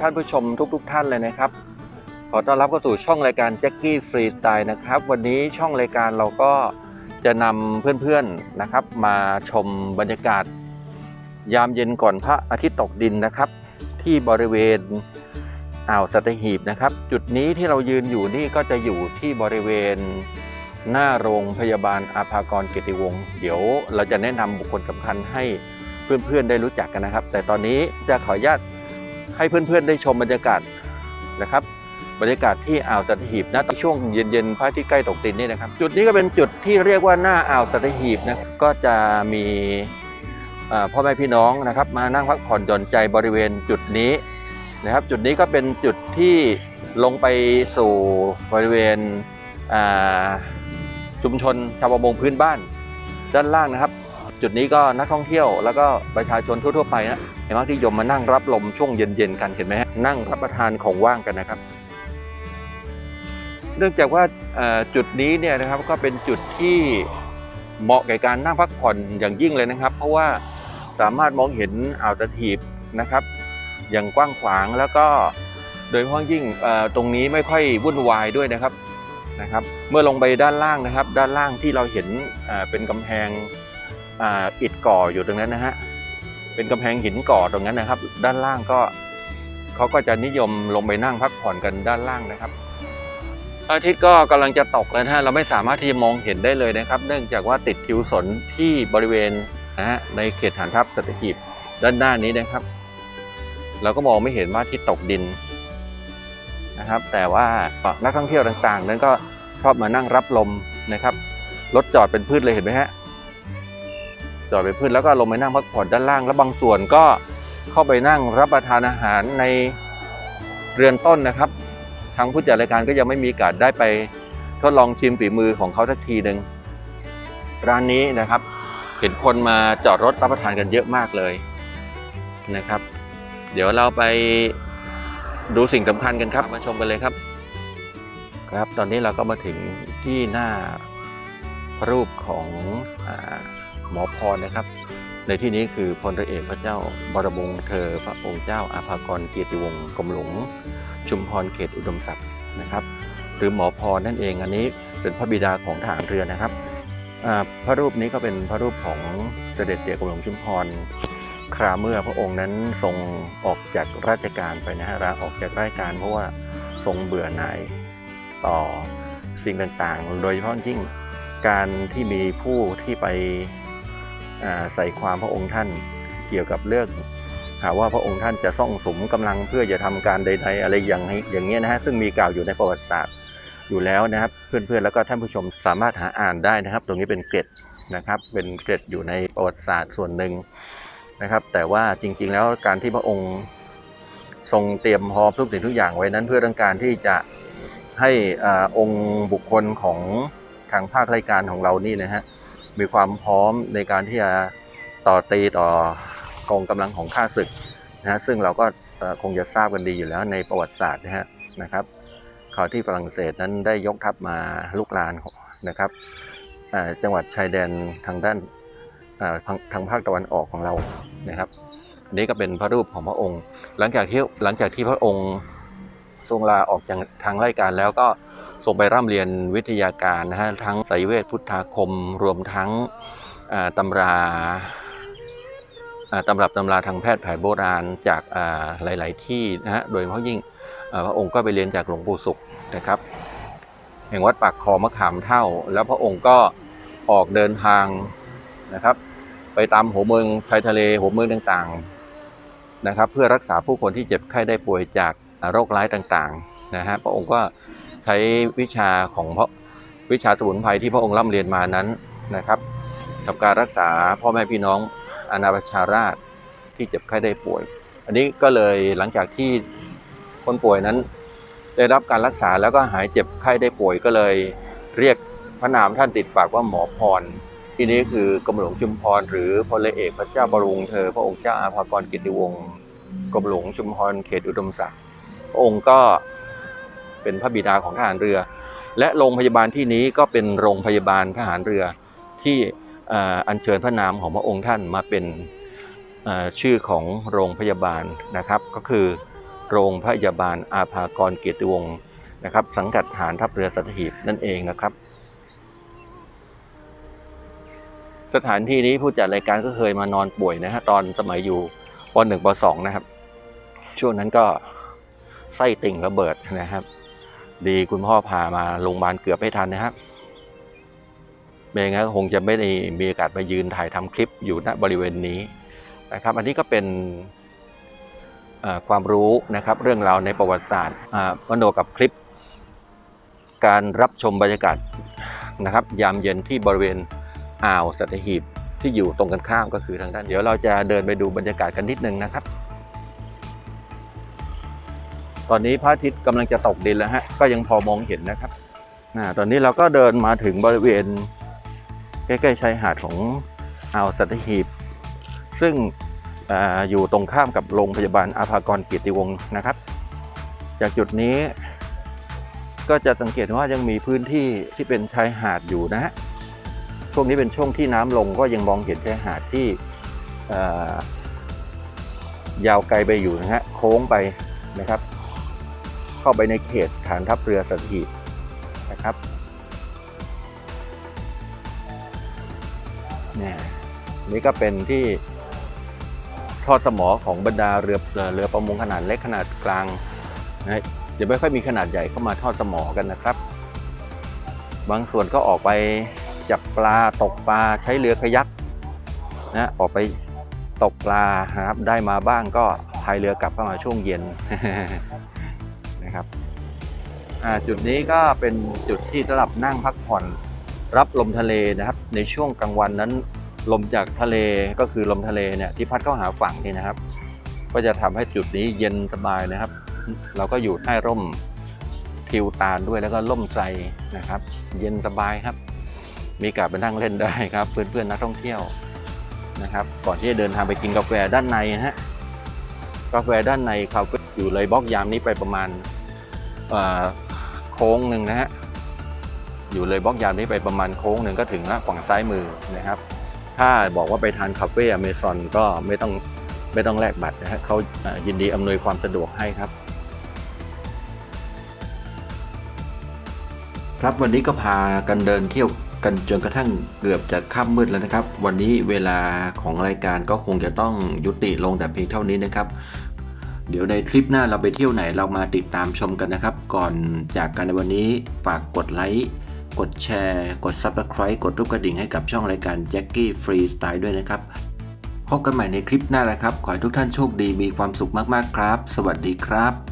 ท่านผู้ชมทุกๆท่านเลยนะครับ ขอต้อนรับเข้าสู่ช่องรายการแจ็คกี้ฟรีสไตล์นะครับ วันนี้ช่องรายการเราก็จะนำเพื่อนๆนะครับ มาชมบรรยากาศ ยามเย็นก่อนพระอาทิตย์ตกดินนะครับ ที่บริเวณอ่าวสัตหีบนะครับ จุดนี้ที่เรายืนอยู่นี่ก็จะอยู่ที่บริเวณหน้าโรงพยาบาลอาภากรเกติวงศ์เดี๋ยวเราจะแนะนำบุคคลสำคัญให้เพื่อนๆได้รู้จักกันนะครับ แต่ตอนนี้จะขออนุญาต ให้เพื่อนๆได้ชมบรรยากาศนะครับ บรรยากาศที่อ่าวสัตหีบนะช่วงเย็นๆพระอาทิตย์ใกล้ตกดินนี่นะครับ จุดนี้ก็เป็นจุดที่เรียกว่าหน้าอ่าวสัตหีบนะก็จะมีพ่อแม่พี่น้องนะครับ มานั่งพักผ่อนหย่อนใจบริเวณจุดนี้นะครับ จุดนี้ก็เป็นจุดที่ลงไปสู่บริเวณชุมชนชาวประมงพื้นบ้าน ด้านล่างนะครับ จุดนี้ก็นักท่องเที่ยวแล้วก็ประชาชนทั่วๆไปนะเห็นไหมที่ยมมานั่งรับลมช่วงเย็นๆกันเห็นไหมฮะนั่งรับประทานของว่างกันนะครับ เนื่องจากว่าจุดนี้เนี่ยนะครับก็เป็นจุดที่เหมาะแก่การนั่งพักผ่อนอย่างยิ่งเลยนะครับ เพราะว่าสามารถมองเห็นอ่าวตะถีบนะครับ อย่างกว้างขวางแล้วก็โดยเฉพาะยิ่งตรงนี้ไม่ค่อยวุ่นวายด้วยนะครับนะครับ เมื่อลงไปด้านล่างนะครับ ด้านล่างที่เราเห็นเอ่อเป็นกำแพง อ่าอิฐก่ออยู่ตรงนั้นนะฮะเป็นกำแพงหินก่อตรงนั้นนะครับ ด้านล่างก็เขาก็จะนิยมลงไปนั่งพักผ่อนกันด้านล่างนะครับอาทิตย์ก็กำลังจะตกแล้วนะฮะเราไม่สามารถที่จะมองเห็นได้เลยนะครับ เนื่องจากว่าติดทิวสนที่บริเวณนะฮะในเขตฐานทัพสัตหีบด้านหน้านี้นะครับ เราก็มองไม่เห็นว่าอาที่ตกดินนะครับ แต่ว่านักท่องเที่ยวต่างๆ นั้นก็ชอบมานั่งรับลมนะครับรถจอดเป็นพืชเลยเห็นไหมฮะ จอดเป็นพืชแล้วก็ลงไปนั่งพักผ่อนด้านล่าง แล้วบางส่วนก็เข้าไปนั่งรับประทานอาหารในเรือนต้นนะครับทางผู้จัดรายการก็ยังไม่มีโอกาสได้ไปทดลองชิมฝีมือของเขาสักทีหนึ่งร้านนี้นะครับ เห็นคนมาจอดรถรับประทานกันเยอะมากเลยนะครับ เดี๋ยวเราไปดูสิ่งสำคัญกันครับมาชมกันเลยครับ ครับ ตอนนี้เราก็มาถึงที่หน้ารูปของอ หมอพรนะครับ ในที่นี้คือพลเรือเอกพระเจ้าบรมวงศ์เธอ พระองค์เจ้าอาภากรเกียรติวงศ์กรมหลวงชุมพรเขตอุดมศักดิ์นะครับ หรือหมอพรนั่นเองอันนี้เป็นพระบิดาของทหารเรือนะครับพระรูปนี้ก็เป็นพระรูปของเสด็จเตี่ยกรมหลวงชุมพรคราเมื่อพระองค์นั้นทรงออกจากราชการไปนะฮะลาออกจากราชการเพราะว่าทรงเบื่อหน่ายต่อสิ่งต่างๆ โดยเฉพาะยิ่งการที่มีผู้ที่ไป ใส่ความพระองค์ท่านเกี่ยวกับเรื่องหาว่าพระองค์ท่านจะซ่องสมกำลังเพื่อจะทำการใด ๆ อะไรอย่างนี้อย่างเงี้ยนะฮะซึ่งมีกล่าวอยู่ในประวัติศาสตร์อยู่แล้วนะครับ เพื่อนๆแล้วก็ท่านผู้ชมสามารถหาอ่านได้นะครับ ตรงนี้เป็นเกร็ดนะครับเป็นเกร็ดอยู่ในประวัติศาสตร์ส่วนหนึ่งนะครับ แต่ว่าจริงๆแล้วการที่พระองค์ทรงเตรียมพร้อมทุกสิ่งทุกอย่างไว้นั้น เพื่อต้องการที่จะให้อาองค์บุคคลของทางภาคราชการของเรานี่นะฮะ มีความพร้อมในการที่จะต่อตีต่อกองกำลังของข้าศึกนะฮะซึ่งเราก็คงจะทราบกันดีอยู่แล้วในประวัติศาสตร์นะฮะนะครับข่าวที่ฝรั่งเศสนั้นได้ยกทัพมาลุกลานนะครับจังหวัดชายแดนทางด้านทางภาคตะวันออกของเรานะครับนนี้ก็เป็นพระรูปของพระองค์ หลังจากที่หลังจากที่พระองค์ทรงลาออกจากทางราชการแล้วก็ ทรงไปร่ำเรียนวิทยาการนะฮะทั้งไสยเวทพุทธาคม รวมทั้งตำราตำรับตำราทางแพทย์แผนโบราณจากหลาย ๆ ที่นะฮะโดยเฉพาะยิ่งพระองค์ก็ไปเรียนจากหลวงปู่ศุกร์นะครับแห่งวัดปากคลองมะขามเท่า แล้วพระองค์ก็ออกเดินทางนะครับ ไปตามหัวเมืองชายทะเลหัวเมืองต่างๆนะครับ เพื่อรักษาผู้คนที่เจ็บไข้ได้ป่วยจากโรคร้ายต่างๆนะฮะพระองค์ก็ ช้วิชาของพระวิชาสมุนไพรที่พระองค์ร่ำเรียนมานั้นนะครับกับการรักษาพ่อแม่พี่น้องอาณาประชาราชที่เจ็บไข้ได้ป่วย อันนี้ก็เลยหลังจากที่คนป่วยนั้น ได้รับการรักษาแล้วก็หายเจ็บไข้ได้ป่วยก็เลยเรียกพระนามท่านติดปากว่าหมอพร ที่นี้คือกรมหลวงชุมพร หรือพลเอกพระเจ้าบรมวงเธอ พระองค์เจ้าอาภากรกิติวงศ์กรมหลวงชุมพรเขตอุดมศักดิ์พระองค์ก็ เป็นพระบิดาของทหารเรือ และโรงพยาบาลที่นี้ก็เป็นโรงพยาบาลทหารเรือที่อัญเชิญพระนามของพระองค์ท่านมาเป็นชื่อของโรงพยาบาลนะครับ ก็คือโรงพยาบาลอาภากรเกียรติวงศ์นะครับ สังกัดฐานทัพเรือสัตหีบนั่นเองนะครับ สถานที่นี้ผู้จัดรายการก็เคยมานอนป่วยนะฮะตอนสมัยอยู่ป .1 ป .2 นะครับ ช่วงนั้นก็ไส้ติ่งระเบิดนะครับ ดีคุณพ่อพามาโรงพยาบาลเกือบไม่ทันนะครับไม่งั้นก็คงจะไม่ได้มีโอกาสมายืนถ่ายทำคลิปอยู่ณบริเวณนี้นะครับ อันนี้ก็เป็นความรู้นะครับ เรื่องราวในประวัติศาสตร์อ่ามโนกับคลิป การรับชมบรรยากาศนะครับ ยามเย็นที่บริเวณอ่าวสัตหีบที่อยู่ตรงกันข้ามก็คือทางด้าน เดี๋ยวเราจะเดินไปดูบรรยากาศกันนิดนึงนะครับ ตอนนี้พระอาทิตย์กำลังจะตกดินแล้วฮะก็ยังพอมองเห็นนะครับอตอนนี้เราก็เดินมาถึงบริเวณ ใกล้ๆชายหาดของอ่าวสัตหีบ ซึ่งออยู่ตรงข้ามกับโรงพยาบาลอาภากรเกียรติวงศ์นะครับ จากจุดนี้ ก็จะสังเกตว่ายังมีพื้นที่ที่เป็นชายหาดอยู่นะฮะช่วงนี้เป็นช่วงที่น้ำลงก็ยังมองเห็นชายหาดที่ยาวไกลไปอยู่นะฮะโค้งไปนะครับ เข้าไปในเขตฐานทัพเรือสัตหีบนะครับนี่นี่ก็เป็นที่ทอดสมอของบรรดาเรือเรือประมงขนาดเล็กขนาดกลางนะฮะไม่ค่อยมีขนาดใหญ่เข้ามาทอดสมอกันนะครับ บางส่วนก็ออกไปจับปลาตกปลาใช้เรือขยักนะออกไปตกปลานะครับได้มาบ้างก็พายเรือกลับเข้ามาช่วงเย็น นะครับจุดนี้ก็เป็นจุดที่สำหรับนั่งพักผ่อนรับลมทะเลนะครับ ในช่วงกลางวันนั้น ลมจากทะเลก็คือลมทะเลเนี่ยที่พัดเข้าหาฝั่งนี่นะครับ ก็จะทำให้จุดนี้เย็นสบายนะครับ เราก็อยู่ใต้ร่มทิวตาลด้วยแล้วก็ร่มไทรนะครับ เย็นสบายครับ มีการไปนั่งเล่นได้ครับ เพื่อนๆนักท่องเที่ยวนะครับ ก่อนที่จะเดินทางไปกินกาแฟด้านในฮะกาแฟด้านในเขาก็ อยู่เลยบล็อกยามนี้ไปประมาณโค้งหนึ่งนะฮะอยู่เลยบล็อกยามนี้ไปประมาณโค้งหนึ่งก็ถึงแล้วฝั่งซ้ายมือนะครับ ถ้าบอกว่าไปทานคาเฟ่อเมซอนก็ไม่ต้องไม่ต้องแลกบัตรนะฮะเขายินดีอำนวยความสะดวกให้ครับ ครับวันนี้ก็พากันเดินเที่ยวกันจนกระทั่งเกือบจะค่ำมืดแล้วนะครับ วันนี้เวลาของรายการก็คงจะต้องยุติลงแต่เพียงเท่านี้นะครับ เดี๋ยวในคลิปหน้าเราไปเที่ยวไหนเรามาติดตามชมกันนะครับ ก่อนจากกันในวันนี้ฝากกดไลค์กดแชร์ กด Subscribe กดรูปกระดิ่งให้กับช่องรายการ Jackie Free Style ด้วยนะครับ พบกันใหม่ในคลิปหน้าแล้วครับ ขอให้ทุกท่านโชคดีมีความสุขมากๆครับ สวัสดีครับ